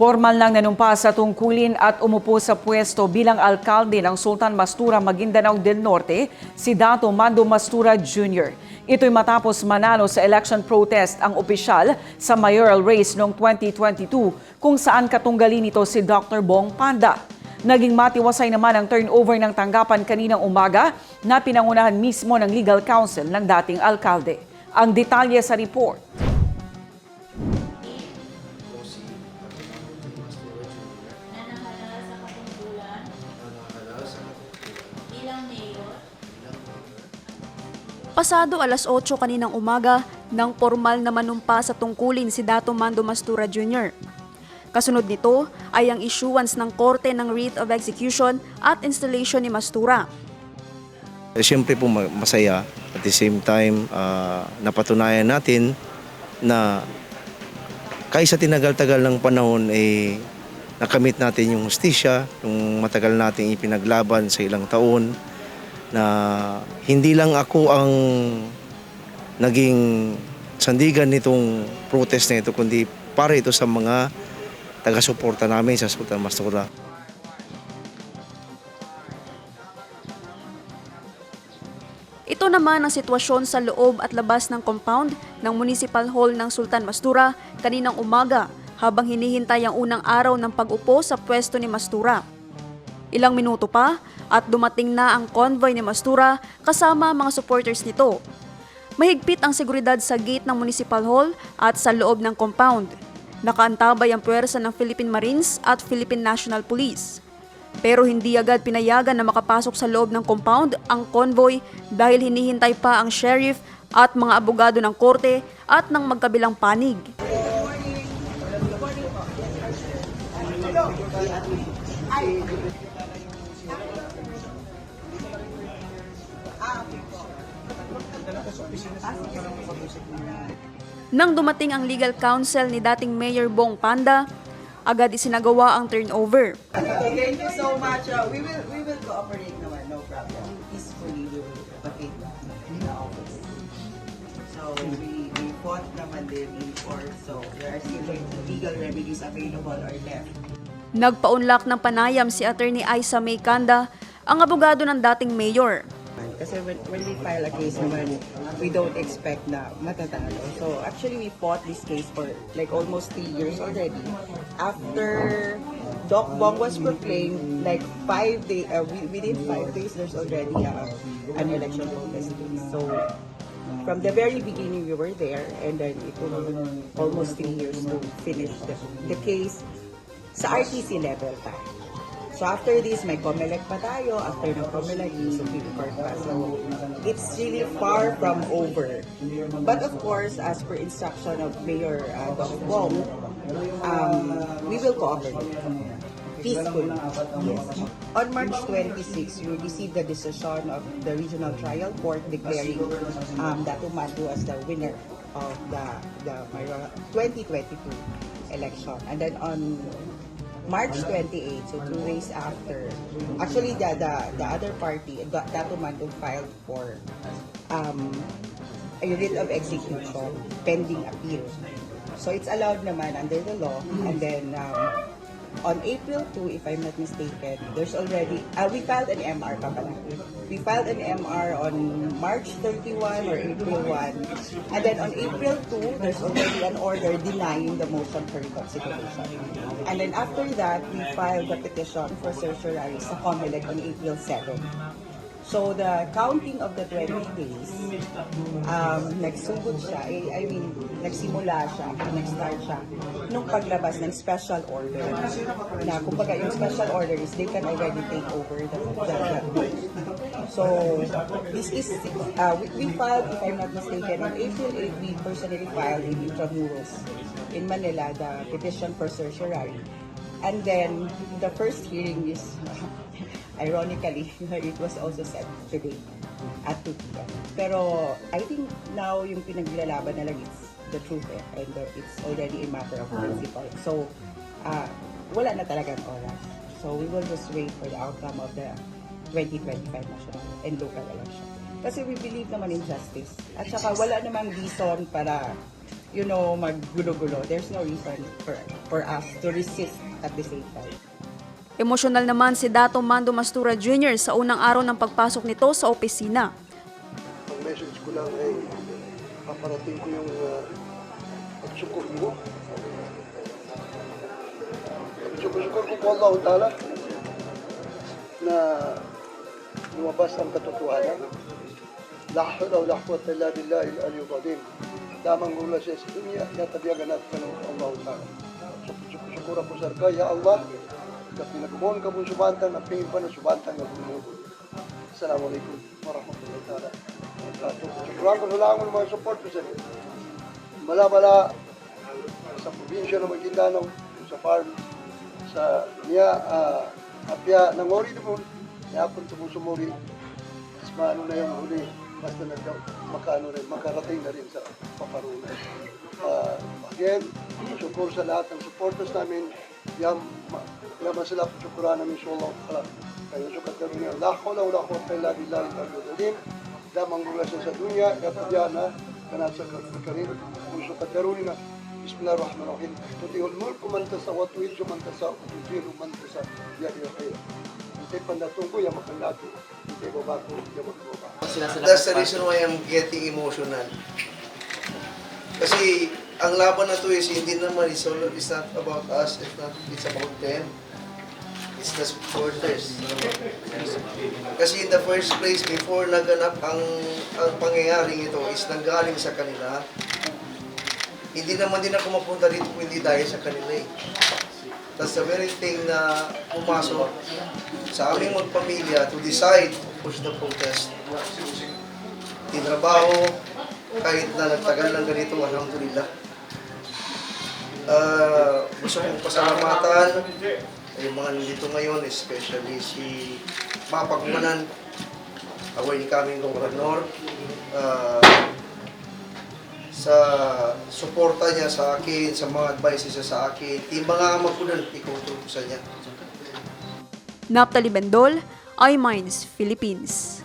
Formal nang nanumpa sa tungkulin at umupo sa pwesto bilang alkalde ng Sultan Mastura Maguindanao del Norte, si Dato Mando Mastura Jr. Ito'y matapos manalo sa election protest ang opisyal sa mayoral race noong 2022 kung saan katunggali nito si Dr. Bong Panda. Naging matiwasay naman ang turnover ng tanggapan kaninang umaga na pinangunahan mismo ng legal counsel ng dating alkalde. Ang detalye sa report. Pasado alas 8 kaninang umaga nang formal na manumpa sa tungkulin si Dato Mando Mastura Jr. Kasunod nito ay ang issuance ng korte ng writ of execution at installation ni Mastura. Eh, Siyempre po ma- masaya. At the same time, ah, napatunayan natin na kahit sa tinagal-tagal ng panahon, eh, nakamit natin yung hustisya, yung matagal nating ipinaglaban sa ilang taon, na hindi lang ako ang naging sandigan nitong protest na ito, kundi para ito sa mga taga-suporta namin sa Sultan Mastura. Ito naman ang sitwasyon sa loob at labas ng compound ng Municipal Hall ng Sultan Mastura kaninang umaga habang hinihintay ang unang araw ng pag-upo sa pwesto ni Mastura. Ilang minuto pa at dumating na ang convoy ni Mastura kasama ang mga supporters nito. Mahigpit ang seguridad sa gate ng Municipal Hall at sa loob ng compound. Nakaantabay ang puwersa ng Philippine Marines at Philippine National Police. Pero hindi agad pinayagan na makapasok sa loob ng compound ang convoy dahil hinihintay pa ang sheriff at mga abogado ng korte at ng magkabilang panig. Nang dumating ang legal counsel ni dating Mayor Bong Panda, agad isinagawa ang turnover. Thank you so much. Uh, we will we will cooperate naman, no problem. Peacefully, we will vacate the office. So we we fought naman din in court, so there are still legal remedies available or left. Nagpaunlak ng panayam si Attorney Aisa May Kanda, ang abogado ng dating mayor. Kasi when, when we file a case naman, we don't expect na matatalo. So actually, we fought this case for like almost three years already. After Doc Bong was proclaimed, like five days, uh, wi- within five days, there's already uh, an election protest. So from the very beginning, we were there, and then it took almost three years to finish the, the case sa RTC level pa. So after this, may COMELEC pa tayo. After ng COMELEC, yung Supreme Court pa. So it's really far from over. But of course, as per instruction of Mayor uh, Doc Wong, um, we will cooperate. Peacefully. Yes. On March 26, we received the decision of the Regional Trial Court declaring um, Dato Mando as the winner of the, the Mayora 2022 election. And then on March 28, so two days after, actually the the, the other party, Da- Dato Mando filed for um, a writ of execution pending appeal. So it's allowed naman under the law. And then um, on April 2, if I'm not mistaken, there's already, uh, we filed an MR pa pala. We filed an MR on March 31 or April 1. And then on April 2, there's already an order denying the motion for reconsideration. And then after that, we filed the petition for certiorari sa COMELEC on April 7. So the counting of the 20 days, um, nagsugod siya, eh, I mean, nagsimula siya, nag-start siya, nung paglabas ng special order. Na kumbaga yung special order is they can already take over the, the, the So, this is, uh, we, we filed, if I'm not mistaken, on April 8, we personally filed in Intramuros in Manila, the petition for certiorari. And then, the first hearing is, ironically, it was also set today at 2 p.m. Pero, I think now yung pinaglalaban na lang is the truth eh, and the, it's already a matter of principle. So, uh, wala na talagang oras. So, we will just wait for the outcome of the 2025 national and local election. Kasi we believe naman in justice. At saka wala namang reason para you know, maggulo-gulo. There's no reason for, for us to resist at the same time. Emosyonal naman si Dato Mando Mastura Jr. sa unang araw ng pagpasok nito sa opisina. ang message ko lang ay paparating ko yung uh, pagsukur mo. Pagsukur ko po Allah Ta'ala na lumabas ang katotohanan. La hawla wa la quwwata illa billahi al-aliyyil azim. Lamang mula siya sa dunya, yatabiyagan natin ng Allah Ta'ala. Syukur ako sa Ya Allah, na pinagbuhon ka mong subantang, na pingin pa na subantang na bumubuhay. Assalamualaikum warahmatullahi taala wabarakatuh. Syukuran ko lang ng mga support ko sa Bala-bala sa probinsya ng Maguindanao, sa farm, sa niya, uh, apya ng ori niya akong tumusumuri. Mas maano na yung huli, basta na makaano rin, makarating na rin sa paparunan. Uh, again, syukur sa lahat ng supporters namin, yan, ma- naman sila syukuran namin sa Allah. Kala, kaya syukur kami niya, la hawla wa la quwwata illa billahi al-aliyyil azim. Damang mula sa dunya, yapajana, kanasa karin, muso kataruni na. Bismillahirrahmanirrahim. Tutihul mulku man tasa wa tuwidyo man tasa, tutihul man tasa, yadi wa kaya. Hindi pandatong ko, yamak ang lato. Hindi babago, yamak ang babago. That's the reason why I'm getting emotional. Kasi ang laban na to is hindi naman it's, all, it's not about us, it's not it's about them. It's the supporters. Kasi in the first place, before naganap ang ang pangyayaring ito is nanggaling sa kanila. Hindi naman din ako mapunta dito kung hindi dahil sa kanila eh. That's the very thing na pumasok sa aming magpamilya to decide to push the protest. Tinrabaho, kahit na nagtagal ng ganito, alhamdulillah. Uh, gusto kong pasalamatan yung mga nandito ngayon, especially si Mapagmanan, our incoming Gobernador, uh, sa suporta niya sa akin, sa mga advices niya sa akin, yung mga magunan, ikutuloy sa niya. Naptali Bendol, iMinds, Philippines.